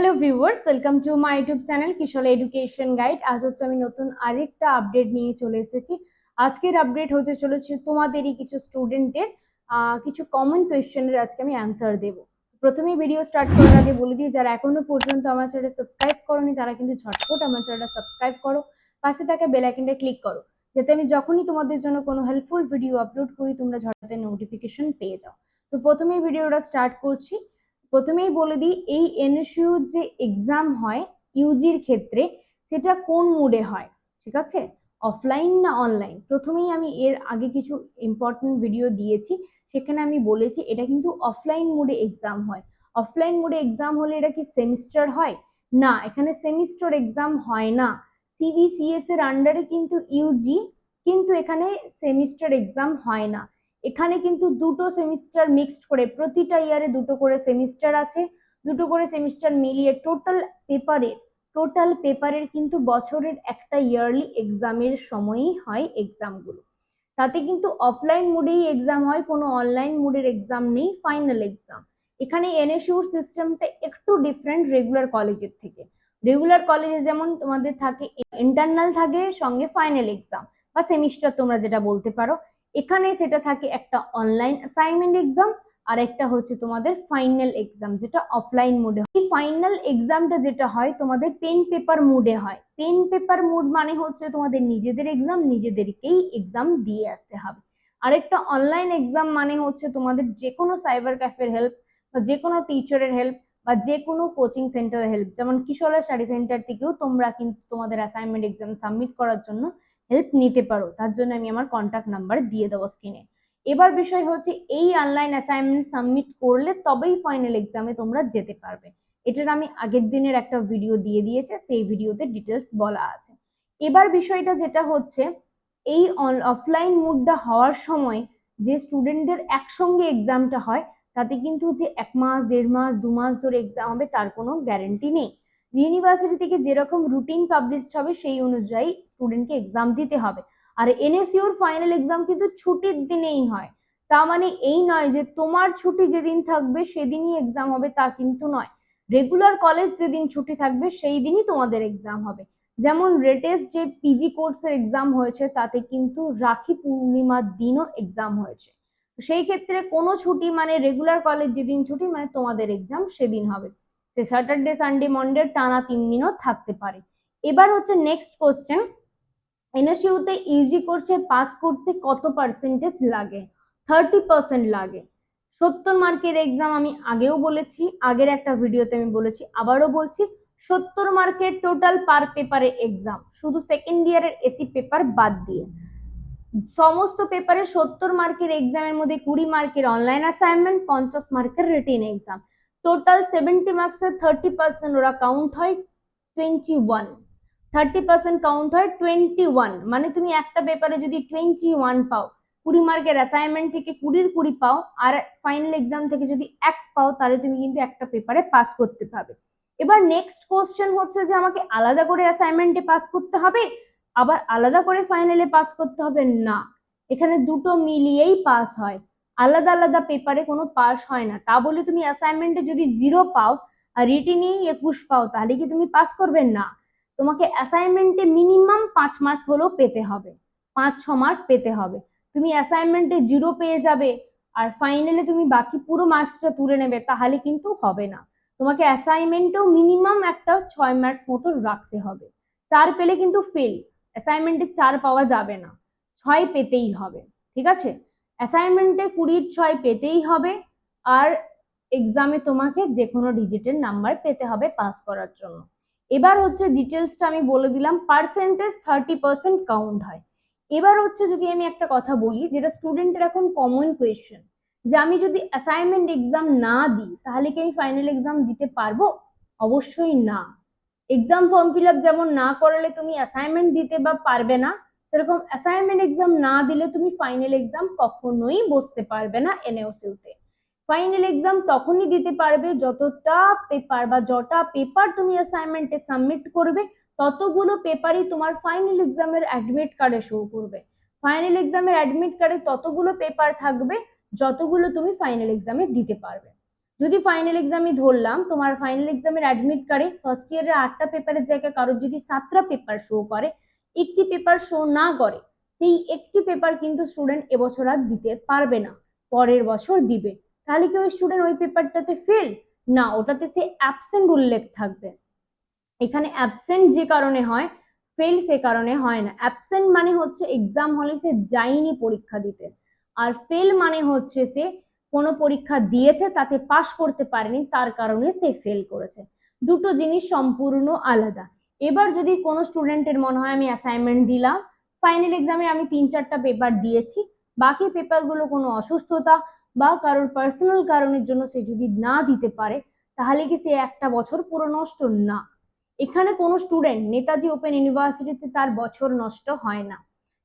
Hello viewers welcome to my YouTube channel Kishore education guide আজ হচ্ছে আমি নতুন আরেকটা আপডেট নিয়ে চলে এসেছি। আজকের আপডেট হতে চলেছে তোমাদেরই কিছু স্টুডেন্টের কিছু কমন কোয়েশ্চেনের আজকে আমি অ্যান্সার দেব। প্রথমেই ভিডিও স্টার্ট করার আগে বলে দিই, যারা এখনও পর্যন্ত আমার চ্যানেল সাবস্ক্রাইব করোনি, তারা কিন্তু ঝটপট আমার চ্যানেলটা সাবস্ক্রাইব করো। পাশে থাকা বেল ক্লিক করো। যাতে আমি যখনই তোমাদের জন্য কোনো হেল্পফুল ভিডিও আপলোড করি, তোমরা ঝটাতে নোটিফিকেশন পেয়ে যাও। তো প্রথমেই ভিডিওটা স্টার্ট করছি। প্রথমেই বলে দিই, এই এনএসইউ যে এক্সাম হয় ইউজির ক্ষেত্রে, সেটা কোন মুডে হয়? ঠিক আছে? অফলাইন না অনলাইন প্রথমেই আমি এর আগে কিছু ইম্পর্টেন্ট ভিডিও দিয়েছি, সেখানে আমি বলেছি এটা কিন্তু অফলাইন মোডে এক্সাম হয়। অফলাইন মোডে এক্সাম হলে এটা কি সেমিস্টার হয়? না, এখানে সেমিস্টার এক্সাম হয় না। সিবিসিএস এর আন্ডারে কিন্তু ইউজি কিন্তু এখানে সেমিস্টার এক্সাম হয় না। এখানে কিন্তু দুটো সেমিস্টার মিক্সড করে, প্রতিটা ইয়ারে দুটো করে সেমিস্টার আছে। দুটো করে সেমিস্টার মিলিয়ে টোটাল পেপারের টোটাল পেপারের কিন্তু বছরের একটা ইয়ারলি এক্সামের সময়ই হয় এক্সামগুলো। তাতে কিন্তু অফলাইন মোডেই এক্সাম হয়, কোনো অনলাইন মোডের এক্সাম নেই, ফাইনাল এক্সাম। এখানে এনএসইউর সিস্টেমটা একটু ডিফারেন্ট রেগুলার কলেজের থেকে। রেগুলার কলেজে যেমন তোমাদের থাকে ইন্টারনাল থাকে, সঙ্গে ফাইনাল এক্সাম বা সেমিস্টার তোমরা যেটা বলতে পারো। এখানে সেটা থাকে একটা অনলাইন অ্যাসাইনমেন্ট এক্সাম আর একটা হচ্ছে তোমাদের ফাইনাল এক্সাম যেটা অফলাইন মোডে এই ফাইনাল এক্সামটা যেটা হয়, তোমাদের পেন পেপার মুডে হয়। পেন পেপার মুড মানে হচ্ছে তোমাদের নিজেদের এক্সাম নিজেদেরকেই এক্সাম দিয়ে আসতে হবে। আরেকটা অনলাইন এক্সাম মানে হচ্ছে তোমাদের যে কোনো সাইবার ক্যাফের হেল্প বা যে কোনো টিচারের হেল্প বা যে কোনো কোচিং সেন্টারের হেল্প যেমন কিশোরা স্টাডি সেন্টার থেকেও তোমরা কিন্তু তোমাদের অ্যাসাইনমেন্ট এক্সাম সাবমিট করার জন্য হেল্প নিতে পারো, তার জন্য আমি আমার কন্ট্যাক্ট নাম্বার দিয়ে দেবো স্ক্রিনে এবার বিষয় হচ্ছে, এই অনলাইন অ্যাসাইনমেন্ট সাবমিট করলে তবেই ফাইনাল এক্সামে তোমরা যেতে পারবে। এটার আমি আগের দিনের একটা ভিডিও দিয়ে দিয়েছে, সেই ভিডিওতে ডিটেলস বলা আছে। এবার বিষয়টা যেটা হচ্ছে, এই অফলাইন মুডটা হওয়ার সময় যে স্টুডেন্টদের একসঙ্গে এক্সামটা হয়, তাতে কিন্তু যে এক মাস, দেড় মাস, দু মাস ধরে এক্সাম হবে, তার কোনো গ্যারেন্টি নেই। ইউনিভার্সিটি থেকে যেরকম রুটিন পাবলিশড হবে, সেই অনুযায়ী স্টুডেন্টকে এক্সাম দিতে হবে। আর এনএসইউর ফাইনাল এক্সাম কিন্তু ছুটির দিনেই হয়। তা মানে এই নয় যে তোমার ছুটি যেদিন থাকবে, সেদিনই এক্সাম হবে, তা কিন্তু নয়। রেগুলার কলেজ যেদিন ছুটি থাকবে, সেই দিনই তোমাদের এক্সাম হবে। যেমন রেটেস্ট যে পিজি কোর্সের এক্সাম হয়েছে, তাতে কিন্তু রাখি পূর্ণিমার দিনও এক্সাম হয়েছে। সেই ক্ষেত্রে কোনো ছুটি মানে রেগুলার কলেজ যেদিন ছুটি মানে তোমাদের এক্সাম সেদিন হবে। সে স্যাটারডে সানডে মন্ডে টানা তিন দিনও থাকতে পারে। এবার হচ্ছে নেক্সট কোশ্চেন এনএসইউতে ইউজি কোর্সে পাস করতে কত পার্সেন্টেজ লাগে? থার্টি পার্সেন্ট লাগে। সত্তর মার্কের এক্সাম আমি আগেও বলেছি, আগের একটা ভিডিওতে আমি বলেছি, আবারও বলছি, সত্তর মার্কের টোটাল পার পেপারে এক্সাম শুধু সেকেন্ড ইয়ারের এসি পেপার বাদ দিয়ে। সমস্ত পেপারে সত্তর মার্কের এক্সামের মধ্যে কুড়ি মার্কের অনলাইন অ্যাসাইনমেন্ট পঞ্চাশ মার্কের রিটিন এক্সাম টোটাল সেভেন্টি মার্কসের থার্টি পার্সেন্ট ওরা কাউন্ট হয় twenty one thirty percent count হয় টোয়েন্টি ওয়ান মানে তুমি একটা পেপারে যদি টোয়েন্টি ওয়ান পাও কুড়ি মার্কের অ্যাসাইনমেন্ট থেকে কুড়ির কুড়ি পাও আর ফাইনাল এক্সাম থেকে যদি এক পাও তাহলে তুমি কিন্তু একটা পেপারে পাস করতে পারবে এবার নেক্সট কোশ্চেন হচ্ছে যে আমাকে আলাদা করে অ্যাসাইনমেন্টে পাস করতে হবে আবার আলাদা করে ফাইনালে পাস করতে হবে না এখানে দুটো মিলিয়েই পাস হয় আলাদা আলাদা পেপারে কোনো পাস হয় না। তা বলে তুমি অ্যাসাইনমেন্টে যদি জিরো পাও, আর রিটিনেই একুশ পাও, তাহলে কি তুমি পাস করবে না? তোমাকে অ্যাসাইনমেন্টে মিনিমাম পাঁচ মার্ক হলেও পেতে হবে। পাঁচ, ছ মার্ক পেতে হবে। তুমি অ্যাসাইনমেন্টে জিরো পেয়ে যাবে, আর ফাইনালে তুমি বাকি পুরো মার্কসটা তুলে নেবে, তাহলে কিন্তু হবে না। তোমাকে অ্যাসাইনমেন্টেও মিনিমাম একটা ছয় মার্ক মতো রাখতে হবে। চার পেলে কিন্তু ফেল অ্যাসাইনমেন্টে চার পাওয়া যাবে না। ছয় পেতেই হবে, ঠিক আছে? অ্যাসাইনমেন্টে কুড়ির ছয় পেতেই হবে, আর এক্সামে তোমাকে যে কোনো ডিজিটের নাম্বার পেতে হবে পাস করার জন্য। এবার হচ্ছে ডিটেলসটা আমি বলে দিলাম পার্সেন্টেজ থার্টি পার্সেন্ট কাউন্ট হয়। এবার হচ্ছে যদি আমি একটা কথা বলি, যেটা স্টুডেন্টের এখন কমন কোয়েশ্চেন যে আমি যদি অ্যাসাইনমেন্ট এক্সাম না দিই, তাহলে কি আমি ফাইনাল এক্সাম দিতে পারব? অবশ্যই না। এক্সাম ফর্ম ফিল আপ যেমন না করালে তুমি অ্যাসাইনমেন্ট দিতে বা পারবে না। সেরকম অ্যাসাইনমেন্ট এক্সাম না দিলে তুমি ফাইনাল এক্সাম কখনোই বসতে পারবে না এনএওসিউতে ফাইনাল এক্সাম তখনই দিতে পারবে যতটা পেপার বা যটা পেপার তুমি অ্যাসাইনমেন্টে সাবমিট করবে, ততগুলো পেপারই তোমার ফাইনাল এক্সামের অ্যাডমিট কার্ডে শো করবে। ফাইনাল এক্সামের অ্যাডমিট কার্ডে ততগুলো পেপার থাকবে, যতগুলো তুমি ফাইনাল এক্সামে দিতে পারবে। যদি ফাইনাল এক্সামই ধরলাম, তোমার ফাইনাল এক্সামের অ্যাডমিট কার্ডে ফার্স্ট ইয়ারের আটটা পেপারের জায়গায় কারোর যদি সাতটা পেপার শো করে একটি পেপার শো না করে, সেই একটি পেপার কিন্তু স্টুডেন্ট এবছর আর দিতে পারবে না, পরের বছর দিবে। তাহলে কি ওই স্টুডেন্ট ওই পেপারটাতে ফেল না, ওটাতে সে অ্যাবসেন্ট উল্লেখ থাকবে। এখানে অ্যাবসেন্ট যে কারণে হয় ফেল সে কারণে হয় না। অ্যাবসেন্ট মানে হচ্ছে এক্সাম হলে সে যায়নি পরীক্ষা দিতে। আর ফেল মানে হচ্ছে সে কোনো পরীক্ষা দিয়েছে, তাতে পাশ করতে পারেনি, তার কারণে সে ফেল করেছে। দুটো জিনিস সম্পূর্ণ আলাদা। এবার যদি কোনো স্টুডেন্টের মনে হয় আমি অ্যাসাইনমেন্ট দিলাম ফাইনাল এক্সামে আমি তিন চারটা পেপার দিয়েছি, বাকি পেপারগুলো কোনো অসুস্থতা বা কারোর পার্সোনাল কারণের জন্য সে যদি না দিতে পারে, তাহলে কি সে একটা বছর পুরো নষ্ট? না। এখানে কোনো স্টুডেন্ট, নেতাজি ওপেন ইউনিভার্সিটিতে তার বছর নষ্ট হয় না।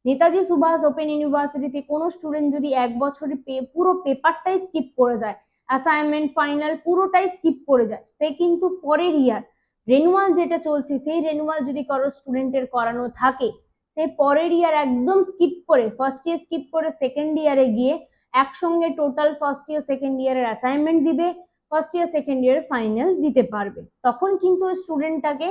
নেতাজি সুভাষ ওপেন ইউনিভার্সিটিতে কোনো স্টুডেন্ট যদি এক বছরে পুরো পেপারটাই স্কিপ করে যায় অ্যাসাইনমেন্ট ফাইনাল পুরোটাই স্কিপ করে যায়, সে কিন্তু পরের ইয়ার রেনুয়াল যেটা চলছে, সেই রেনুয়াল যদি কারও স্টুডেন্টের করানো থাকে, সে পরের ইয়ার একদম স্কিপ করে ফার্স্ট ইয়ার স্কিপ করে সেকেন্ড ইয়ারে গিয়ে একসঙ্গে টোটাল ফার্স্ট ইয়ার সেকেন্ড ইয়ারের অ্যাসাইনমেন্ট দিবে first year second year final দিতে পারবে। তখন কিন্তু ওই স্টুডেন্টটাকে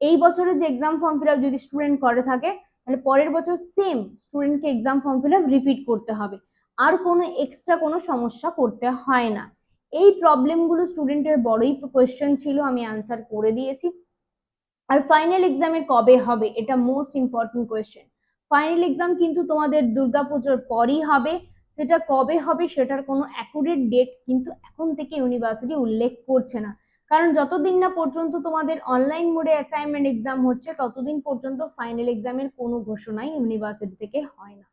এই বছরের যে এক্সাম ফর্ম ফিল যদি স্টুডেন্ট করে থাকে, তাহলে পরের বছর সেম স্টুডেন্টকে exam form fill up repeat করতে হবে। আর কোনো এক্সট্রা কোনো সমস্যা করতে হয় না। এই প্রবলেমগুলো স্টুডেন্টের বড়ই কোয়েশ্চেন ছিল, আমি আনসার করে দিয়েছি। আর ফাইনাল এক্সামের কবে হবে, এটা most important question final exam কিন্তু তোমাদের দুর্গাপুজোর পরই হবে, সেটা কবে হবে সেটার কোনো অ্যাকুরেট ডেট কিন্তু এখন থেকে ইউনিভার্সিটি উল্লেখ করছে না। কারণ যতদিন না পর্যন্ত তোমাদের অনলাইন মোডে অ্যাসাইনমেন্ট এক্সাম হচ্ছে, ততদিন পর্যন্ত ফাইনাল এক্সামের কোনো ঘোষণাই ইউনিভার্সিটি থেকে হয় না।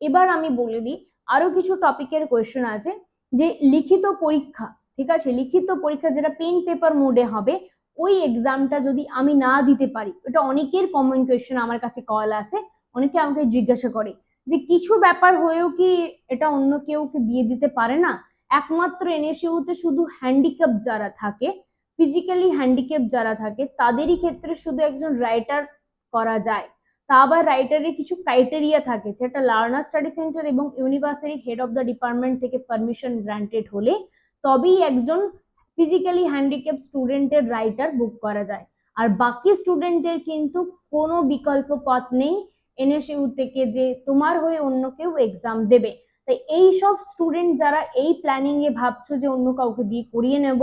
এবার আমি বলে দিই আরও কিছু টপিকের কোয়েশ্চেন আছে। যে লিখিত পরীক্ষা, ঠিক আছে? লিখিত পরীক্ষা যেটা পেন পেপার মোডে হবে, ওই এক্সামটা যদি আমি না দিতে পারি, এটা অনেকের কমন কোয়েশ্চেন আমার কাছে কল আসে, অনেকে আমাকে জিজ্ঞাসা করে যে কিছু ব্যাপার হয়েও কি এটা অন্য কেউ দিয়ে দিতে পারে না? একমাত্র এনএসইউতে শুধু হ্যান্ডিক্যাপ যারা থাকে ফিজিক্যালি হ্যান্ডিক্যাপ যারা থাকে, তাদেরই ক্ষেত্রে শুধু একজন রাইটার করা যায়। তা আবার রাইটারের কিছু ক্রাইটেরিয়া থাকে, যেটা লার্নার স্টাডি সেন্টার এবং ইউনিভার্সিটির হেড অফ দ্য ডিপার্টমেন্ট থেকে পারমিশন গ্রান্টেড হলে তবেই একজন ফিজিক্যালি হ্যান্ডিক্যাপ স্টুডেন্টের রাইটার বুক করা যায়। আর বাকি স্টুডেন্টের কিন্তু কোনো বিকল্প পথ নেই এনএসইউ থেকে যে তোমার হয়ে অন্য কেউ এক্সাম দেবে। তাই এই সব স্টুডেন্ট যারা এই প্ল্যানিং এ ভাবছ যে অন্য কাউকে দিয়ে করিয়ে নেব,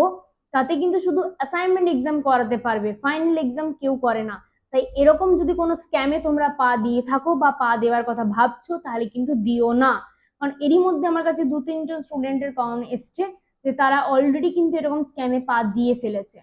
তাতে কিন্তু শুধু অ্যাসাইনমেন্ট এক্সাম করাতে পারবে ফাইনাল এক্সাম কেউ করে না। তাই এরকম যদি কোনো স্ক্যামে তোমরা পা দিয়ে থাকো বা পা দেওয়ার কথা ভাবছ, তাহলে কিন্তু দিও না। কারণ এরই মধ্যে আমার কাছে দু তিনজন স্টুডেন্টের কমন এসছে, যে তারা অলরেডি কিন্তু এরকম স্ক্যামে পা দিয়ে ফেলেছে।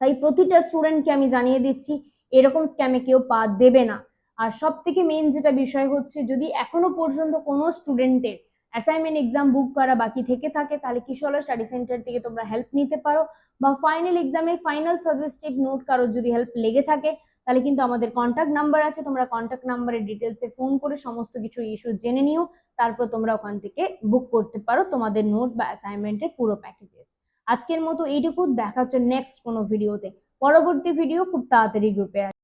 তাই প্রতিটা স্টুডেন্টকে আমি জানিয়ে দিচ্ছি, এরকম স্ক্যামে কেউ পা দেবে না। আর সব থেকে মেন যেটা বিষয় হচ্ছে, যদি এখনও পর্যন্ত কোনো স্টুডেন্টের অ্যাসাইনমেন্ট এক্সাম বুক করা বাকি থেকে থাকে, তাহলে কিশোর স্টাডি সেন্টার থেকে তোমরা হেল্প নিতে পারো বা ফাইনাল এক্সামের ফাইনাল সাজেস্টিভ নোট কারোর যদি হেল্প লেগে থাকে, তাহলে কিন্তু আমাদের কন্ট্যাক্ট নাম্বার আছে, তোমরা কন্ট্যাক্ট নাম্বারের ডিটেলসে ফোন করে সমস্ত কিছু ইস্যু জেনে নিও, তারপর তোমরা ওখান থেকে বুক করতে পারো তোমাদের নোট বা অ্যাসাইনমেন্টের পুরো প্যাকেজেস আজকের মতো এইটুকু, দেখা হচ্ছে নেক্সট কোনো ভিডিওতে পরবর্তী ভিডিও খুব তাড়াতাড়ি গ্রুপে